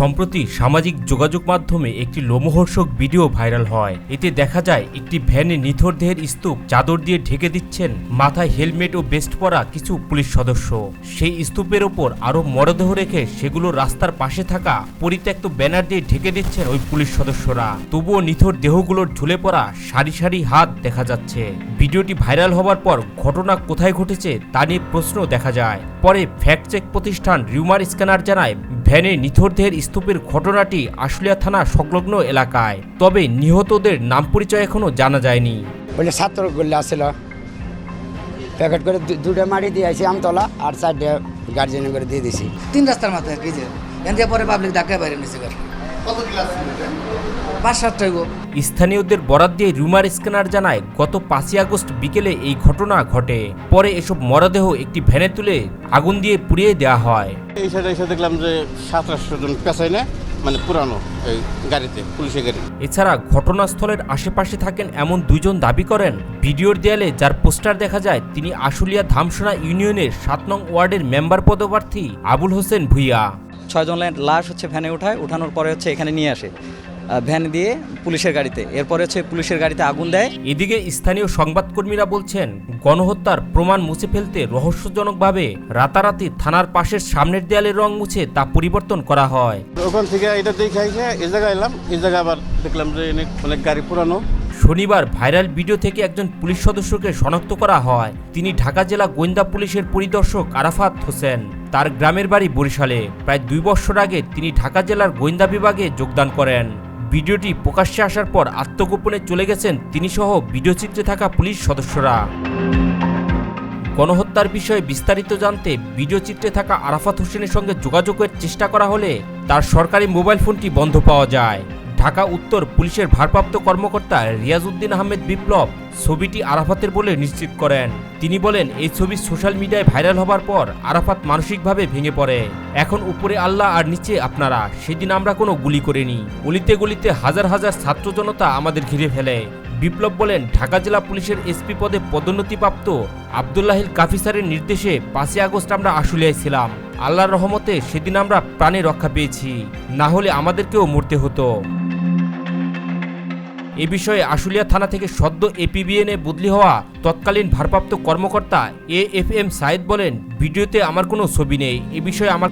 সম্প্রতি সামাজিক যোগাযোগ মাধ্যমে একটি লোমহর্ষক ভিডিও ভাইরাল হয়। এতে দেখা যায়, একটি ভ্যানে নিথর দেহের স্তূপ চাদর দিয়ে ঢেকে দিচ্ছেন, মাথায় হেলমেট ও বেস্ট পরা কিছু পুলিশ সদস্য। সেই স্তূপের ওপর আরও মরদেহ রেখে সেগুলো রাস্তার পাশে থাকা পরিত্যক্ত ব্যানার দিয়ে ঢেকে দিচ্ছেন ওই পুলিশ সদস্যরা। তবুও নিথর দেহগুলোর ঝুলে পড়া সারি সারি হাত দেখা যাচ্ছে। ভিডিওটি ভাইরাল হওয়ার পর ঘটনা কোথায় ঘটেছে তা নিয়ে প্রশ্ন দেখা যায়। পরে ফ্যাক্ট চেক প্রতিষ্ঠান রিউমার স্ক্যানার জানায় ভ্যানে নিথরদের স্তূপের ঘটনাটি আশুলিয়া থানা সংলগ্ন এলাকায়। তবে নিহতদের নাম পরিচয় এখনও জানা যায়নি। বলে ছাত্র করলে আসছিল। প্যাকেট করে দুটো মাড়ি দিয়ে আসি আমতলা আর চারটে গার্জেন করে দিয়ে দিছি। তিন রাস্তার মাথায় কি যে? পরে পাবলিক ধাক্কায় বাইরে নিচ্ছে স্থানীয়দের বরাত দিয়ে রুমার স্ক্যানার জানায় গত পাঁচই আগস্ট বিকেলে এই ঘটনা ঘটে। পরে এসব মরদেহ একটি ভ্যানে তুলে আগুন দিয়ে পুড়িয়ে দেওয়া হয়। এই সাইডে এসে দেখলাম যে সাত আটশো জন পেছাই না মানে পুরানো এই গাড়িতে পুলিশের গাড়ি। এছাড়া ঘটনাস্থলের আশেপাশে থাকেন এমন দুইজন দাবি করেন। ভিডিওর দেয়ালে যার পোস্টার দেখা যায় তিনি আশুলিয়া ধামসোনা ইউনিয়নের সাত নং ওয়ার্ডের মেম্বার পদপ্রার্থী আবুল হোসেন ভুইয়া। ছয়জন লা- লাশ হচ্ছে ভ্যানে উঠায় উঠানোর পরে হচ্ছে এখানে নিয়ে আসে। ভ্যান দিয়ে পুলিশের গাড়িতে। এরপরে হচ্ছে পুলিশের গাড়িতে আগুন দেয়। এদিকে স্থানীয় সংবাদকর্মীরা বলছেন গণহত্যার প্রমাণ মুছে ফেলতে রহস্যজনকভাবে রাতারাতি থানার পাশের সামনের দেয়ালের রং মুছে তা পরিবর্তন করা হয়। ওখান থেকে এটা দেখে এই জায়গায় এলাম এই জায়গায় আবার দেখলাম যে অনেক অনেক গাড়ি পুরানো। শনিবার ভাইরাল ভিডিও থেকে একজন পুলিশ সদস্যকে শনাক্ত করা হয়। তিনি ঢাকা জেলা গোয়েন্দা পুলিশের পরিদর্শক আরাফাত হোসেন। তার গ্রামের বাড়ি বরিশালে। প্রায় দুই বছর আগে তিনি ঢাকা জেলার গোয়েন্দা বিভাগে যোগদান করেন। ভিডিওটি প্রকাশ্যে আসার পর আত্মগোপনে চলে গেছেন তিনি সহ ভিডিও চিত্রে থাকা পুলিশ সদস্যরা। গণহত্যার বিষয়ে বিস্তারিত জানতে ভিডিও চিত্রে থাকা আরাফাত হোসেনের সঙ্গে যোগাযোগের চেষ্টা করা হলে তার সরকারি মোবাইল ফোনটি বন্ধ পাওয়া যায়। ঢাকা উত্তর পুলিশের ভারপ্রাপ্ত কর্মকর্তা রিয়াজউদ্দিন আহমেদ বিপ্লব ছবিটি আরাফাতের বলে নিশ্চিত করেন। তিনি বলেন, এই ছবি সোশ্যাল মিডিয়ায় ভাইরাল হবার পর আরাফাত মানসিকভাবে ভেঙে পড়ে। এখন উপরে আল্লাহ আর নিচে আপনারা, সেদিন আমরা কোনো গুলি করিনি। গলিতে গলিতে হাজার হাজার ছাত্র জনতা আমাদের ঘিরে ফেলে। বিপ্লব বলেন, ঢাকা জেলা পুলিশের এসপি পদে পদোন্নতিপ্রাপ্ত আবদুল্লাহিল কাফি স্যারের নির্দেশে পাঁচই আগস্ট আমরা আশুলিয়ায় ছিলাম। আল্লাহর রহমতে সেদিন আমরা প্রাণে রক্ষা পেয়েছি। না হলে আমাদেরকেও মরতে হতো। এ বিষয়ে আশুলিয়া থানা থেকে সদ্য এপিবিএনে বদলি হওয়া তৎকালীন ভারপ্রাপ্ত কর্মকর্তা এ এফ এম সাইদ বলেন, ভিডিওতে আমার কোনো ছবি নেই। এ বিষয়ে আমার